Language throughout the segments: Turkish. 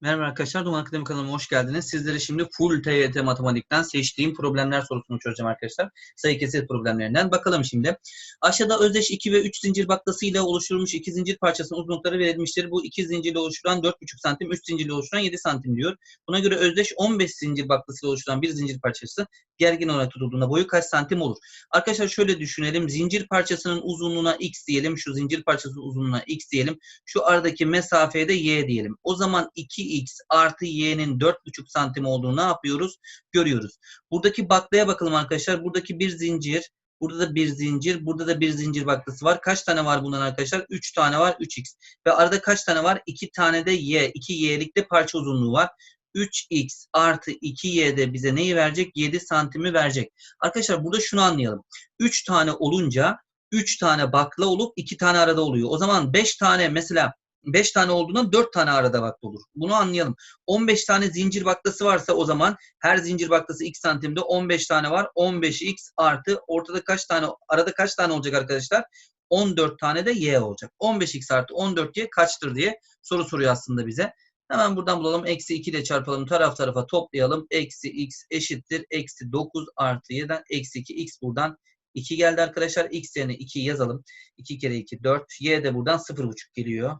Merhaba arkadaşlar, Duman Akademi kanalıma hoş geldiniz. Sizlere şimdi full TYT matematikten seçtiğim problemler sorusunu çözeceğim arkadaşlar. Sayı kesit problemlerinden. Bakalım şimdi. Aşağıda özdeş 2 ve 3 zincir baklası ile oluşturulmuş iki zincir parçasının uzunlukları verilmiştir. Bu iki zincirle oluşturan 4,5 santim, 3 zincirle oluşturan 7 santim diyor. Buna göre özdeş 15 zincir baklası ile oluşturan bir zincir parçası gergin olarak tutulduğunda boyu kaç santim olur? Arkadaşlar şöyle düşünelim. Zincir parçasının uzunluğuna x diyelim. Şu zincir parçasının uzunluğuna x diyelim. Şu aradaki mesafeye de y diyelim. O zaman 2x artı y'nin 4,5 santim olduğunu ne yapıyoruz? Görüyoruz. Buradaki baklaya bakalım arkadaşlar. Buradaki bir zincir, burada da bir zincir, burada da bir zincir baklası var. Kaç tane var bundan arkadaşlar? 3 tane var 3x. Ve arada kaç tane var? 2 tane de y. 2y'lik de parça uzunluğu var. 3x artı 2y de bize neyi verecek? 7 santimi verecek. Arkadaşlar burada şunu anlayalım. 3 tane olunca 3 tane bakla olup 2 tane arada oluyor. O zaman 5 tane mesela 5 tane olduğunda 4 tane arada bakla olur. Bunu anlayalım. 15 tane zincir baklası varsa o zaman her zincir baklası x santimde 15 tane var. 15x artı ortada kaç tane arada kaç tane olacak arkadaşlar? 14 tane de y olacak. 15x artı 14y kaçtır diye soru soruyor aslında bize. Hemen buradan bulalım. Eksi 2 ile çarpalım. Taraf tarafa toplayalım. Eksi x eşittir. Eksi 9 artı y'den eksi 2 x buradan 2 geldi arkadaşlar. X yerine 2 yazalım. 2 kere 2 4. Y de buradan 0,5 geliyor.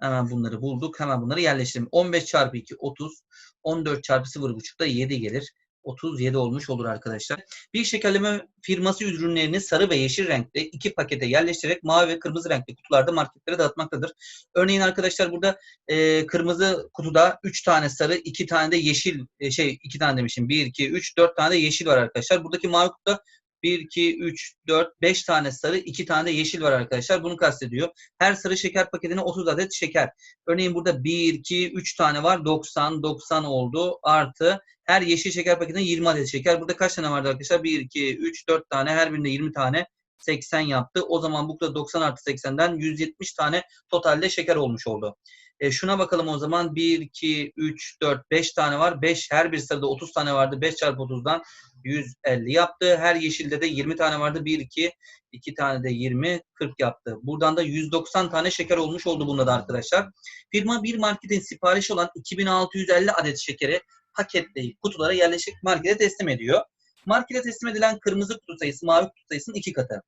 Hemen bunları bulduk. Hemen bunları yerleştirelim. 15 çarpı 2 30. 14 çarpı 0,5 da 7 gelir. 37 olmuş olur arkadaşlar. Bir şekerleme firması ürünlerini sarı ve yeşil renkte iki pakete yerleştirerek mavi ve kırmızı renkli kutularda marketlere dağıtmaktadır. Örneğin arkadaşlar burada e, kırmızı kutuda 3 tane sarı, 2 tane de yeşil e, şey 2 tane demişim. 1 2 3 4 tane de yeşil var arkadaşlar. Buradaki mavi kutuda 1, 2, 3, 4, 5 tane sarı, 2 tane de yeşil var arkadaşlar. Bunu kastediyor. Her sarı şeker paketine 30 adet şeker. Örneğin burada 1, 2, 3 tane var. 90, 90 oldu. Artı her yeşil şeker paketine 20 adet şeker. Burada kaç tane vardı arkadaşlar? 1, 2, 3, 4 tane. Her birinde 20 tane. 80 yaptı. O zaman bu da 90 artı 80'den 170 tane totalde şeker olmuş oldu. E, şuna bakalım o zaman. 1, 2, 3, 4, 5 tane var. 5 her bir sırada 30 tane vardı. 5 çarpı 30'dan 150 yaptı. Her yeşilde de 20 tane vardı. 1, 2, 2 tane de 20, 40 yaptı. Buradan da 190 tane şeker olmuş oldu bunda da arkadaşlar. Firma bir marketin siparişi olan 2650 adet şekeri paketleyip kutulara yerleşik markete teslim ediyor. Markete teslim edilen kırmızı kutu sayısı mavi kutu sayısının iki katı.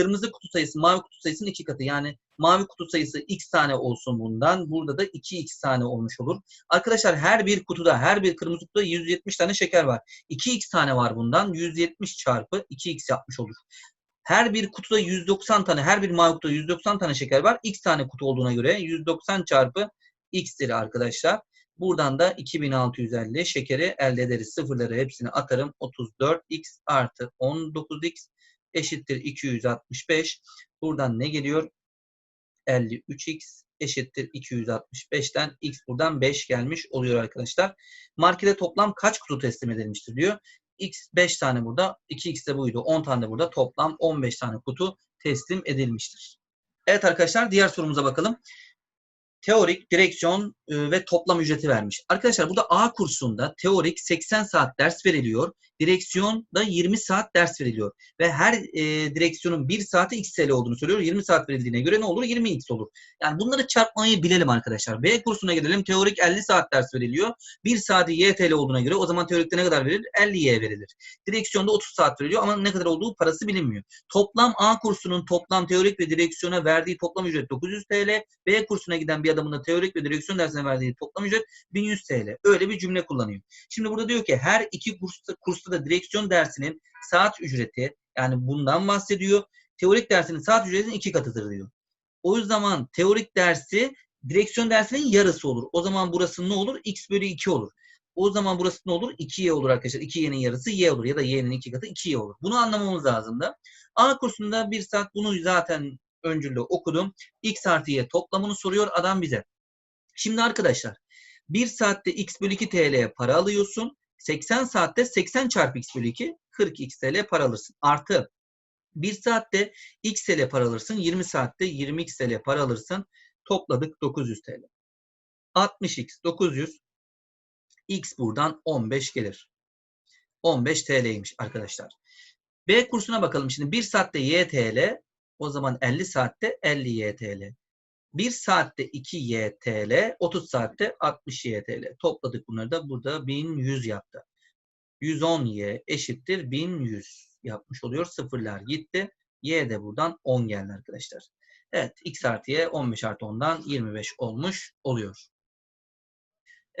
Kırmızı kutu sayısı mavi kutu sayısının iki katı. Yani mavi kutu sayısı x tane olsun bundan. Burada da 2x tane olmuş olur. Arkadaşlar her bir kutuda, her bir kırmızı kutuda 170 tane şeker var. 2x tane var bundan. 170 çarpı 2x yapmış olur. Her bir kutuda 190 tane, her bir mavi kutuda 190 tane şeker var. X tane kutu olduğuna göre 190 çarpı x'tir arkadaşlar. Buradan da 2650 şekeri elde ederiz. Sıfırları hepsini atarım. 34x artı 19x eşittir 265. Buradan ne geliyor? 53x eşittir 265'ten x buradan 5 gelmiş oluyor arkadaşlar. Markete toplam kaç kutu teslim edilmiştir diyor. x 5 tane burada, 2x de buydu. 10 tane de burada. Toplam 15 tane kutu teslim edilmiştir. Evet arkadaşlar diğer sorumuza bakalım teorik, direksiyon ve toplam ücreti vermiş. Arkadaşlar burada A kursunda teorik 80 saat ders veriliyor. Direksiyonda 20 saat ders veriliyor. Ve her e, direksiyonun 1 saati x TL olduğunu söylüyor. 20 saat verildiğine göre ne olur? 20x olur. Yani bunları çarpmayı bilelim arkadaşlar. B kursuna gidelim. Teorik 50 saat ders veriliyor. 1 saati y TL olduğuna göre o zaman teorikte ne kadar verilir? 50y verilir. Direksiyonda 30 saat veriliyor ama ne kadar olduğu parası bilinmiyor. Toplam A kursunun toplam teorik ve direksiyona verdiği toplam ücret 900 TL. B kursuna giden bir adamın da teorik ve direksiyon dersine verdiği toplam ücret 1100 TL. Öyle bir cümle kullanıyor. Şimdi burada diyor ki her iki kursta, kursta da direksiyon dersinin saat ücreti yani bundan bahsediyor. Teorik dersinin saat ücretinin iki katıdır diyor. O zaman teorik dersi direksiyon dersinin yarısı olur. O zaman burası ne olur? X bölü 2 olur. O zaman burası ne olur? 2y olur arkadaşlar. 2y'nin yarısı y olur ya da y'nin iki katı 2y olur. Bunu anlamamız lazım da. A kursunda bir saat bunu zaten öncülde okudum. X artı y toplamını soruyor adam bize. Şimdi arkadaşlar 1 saatte x bölü 2 TL para alıyorsun. 80 saatte 80 çarpı x bölü 2 40 x TL para alırsın. Artı 1 saatte x TL para alırsın. 20 saatte 20 x TL para alırsın. Topladık 900 TL. 60x 900 x buradan 15 gelir. 15 TL'ymiş arkadaşlar. B kursuna bakalım şimdi. 1 saatte y TL o zaman 50 saatte 50 y TL. 1 saatte 2 YTL, 30 saatte 60 YTL. Topladık bunları da burada 1100 yaptı. 110Y eşittir 1100 yapmış oluyor. Sıfırlar gitti. Y de buradan 10 geldi arkadaşlar. Evet x artı y 15 artı 10'dan 25 olmuş oluyor.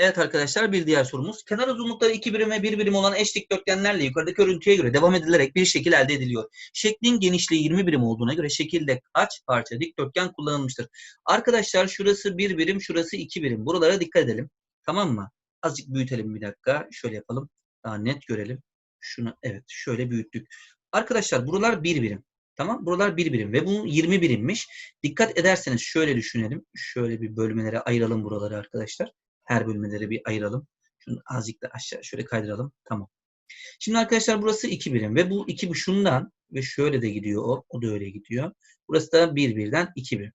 Evet arkadaşlar bir diğer sorumuz. Kenar uzunlukları 2 birim ve 1 birim olan eş dikdörtgenlerle yukarıdaki örüntüye göre devam edilerek bir şekil elde ediliyor. Şeklin genişliği 20 birim olduğuna göre şekilde kaç parça dikdörtgen kullanılmıştır? Arkadaşlar şurası 1 birim, şurası 2 birim. Buralara dikkat edelim. Tamam mı? Azıcık büyütelim bir dakika. Şöyle yapalım. Daha net görelim. Şunu evet şöyle büyüttük. Arkadaşlar buralar 1 birim. Tamam buralar 1 birim ve bu 20 birimmiş. Dikkat ederseniz şöyle düşünelim. Şöyle bir bölmelere ayıralım buraları arkadaşlar. Her bölmeleri bir ayıralım. Şunu azıcık da aşağı şöyle kaydıralım. Tamam. Şimdi arkadaşlar burası 2 birim ve bu 2 şundan ve şöyle de gidiyor o. O da öyle gidiyor. Burası da 1 birden 2 birim.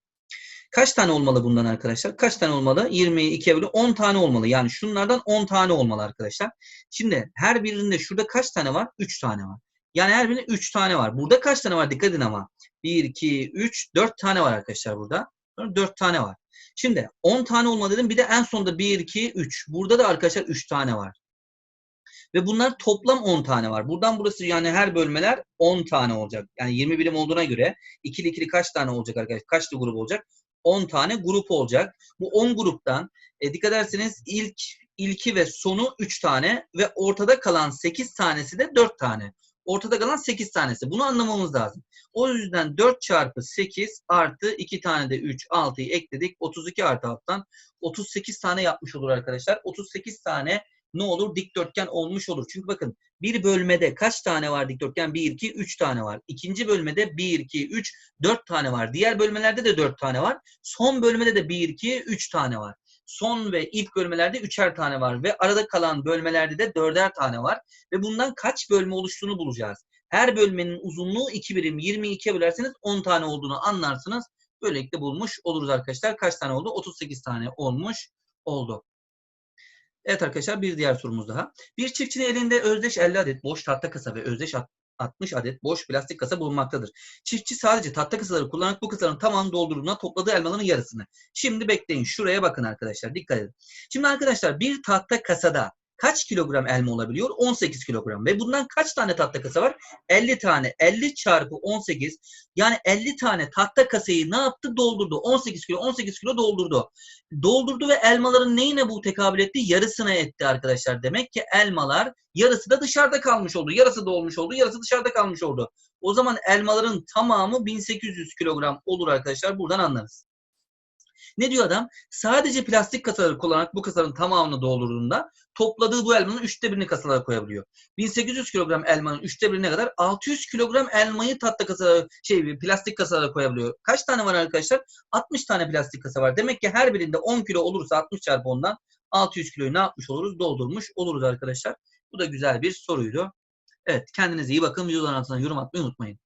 Kaç tane olmalı bundan arkadaşlar? Kaç tane olmalı? 20'yi 2'ye bölü 10 tane olmalı. Yani şunlardan 10 tane olmalı arkadaşlar. Şimdi her birinde şurada kaç tane var? 3 tane var. Yani her birinde 3 tane var. Burada kaç tane var? Dikkat edin ama. 1, 2, 3, 4 tane var arkadaşlar burada. 4 tane var. Şimdi 10 tane olmalı dedim. Bir de en sonunda 1, 2, 3. Burada da arkadaşlar 3 tane var. Ve bunlar toplam 10 tane var. Buradan burası yani her bölmeler 10 tane olacak. Yani 20 birim olduğuna göre ikili ikili kaç tane olacak arkadaşlar? Kaçlı grup olacak? 10 tane grup olacak. Bu 10 gruptan e, dikkat ederseniz ilk ilki ve sonu 3 tane ve ortada kalan 8 tanesi de 4 tane. Ortada kalan 8 tanesi. Bunu anlamamız lazım. O yüzden 4 çarpı 8 artı 2 tane de 3, 6'yı ekledik. 32 artı alttan 38 tane yapmış olur arkadaşlar. 38 tane ne olur? Dikdörtgen olmuş olur. Çünkü bakın bir bölmede kaç tane var dikdörtgen? 1, 2, 3 tane var. İkinci bölmede 1, 2, 3, 4 tane var. Diğer bölmelerde de 4 tane var. Son bölmede de 1, 2, 3 tane var. Son ve ilk bölmelerde 3'er tane var. Ve arada kalan bölmelerde de 4'er tane var. Ve bundan kaç bölme oluştuğunu bulacağız. Her bölmenin uzunluğu 2 birim. 22'ye bölerseniz 10 tane olduğunu anlarsınız. Böylelikle bulmuş oluruz arkadaşlar. Kaç tane oldu? 38 tane olmuş oldu. Evet arkadaşlar bir diğer sorumuz daha. Bir çiftçinin elinde özdeş 50 adet boş tahta kasa ve özdeş 60 adet boş plastik kasa bulunmaktadır. Çiftçi sadece tahta kasaları kullanarak bu kasaların tamamını doldurduğuna topladığı elmaların yarısını. Şimdi bekleyin. Şuraya bakın arkadaşlar. Dikkat edin. Şimdi arkadaşlar bir tahta kasada kaç kilogram elma olabiliyor? 18 kilogram. Ve bundan kaç tane tahta kasa var? 50 tane. 50 çarpı 18 yani 50 tane tahta kasayı ne yaptı? Doldurdu. 18 kilo 18 kilo doldurdu. Doldurdu ve elmaların neyine bu tekabül etti? Yarısına etti arkadaşlar. Demek ki elmalar yarısı da dışarıda kalmış oldu. Yarısı dolmuş oldu. Yarısı dışarıda kalmış oldu. O zaman elmaların tamamı 1800 kilogram olur arkadaşlar. Buradan anlarız. Ne diyor adam? Sadece plastik kasaları kullanarak bu kasaların tamamını doldurduğunda topladığı bu elmanın üçte birini kasalara koyabiliyor. 1800 kilogram elmanın üçte birine kadar 600 kilogram elmayı tatlı kasalara, şey plastik kasalara koyabiliyor. Kaç tane var arkadaşlar? 60 tane plastik kasa var. Demek ki her birinde 10 kilo olursa 60 çarpı 10'dan 600 kiloyu ne yapmış oluruz? Doldurmuş oluruz arkadaşlar. Bu da güzel bir soruydu. Evet kendinize iyi bakın. Videoların altına yorum atmayı unutmayın.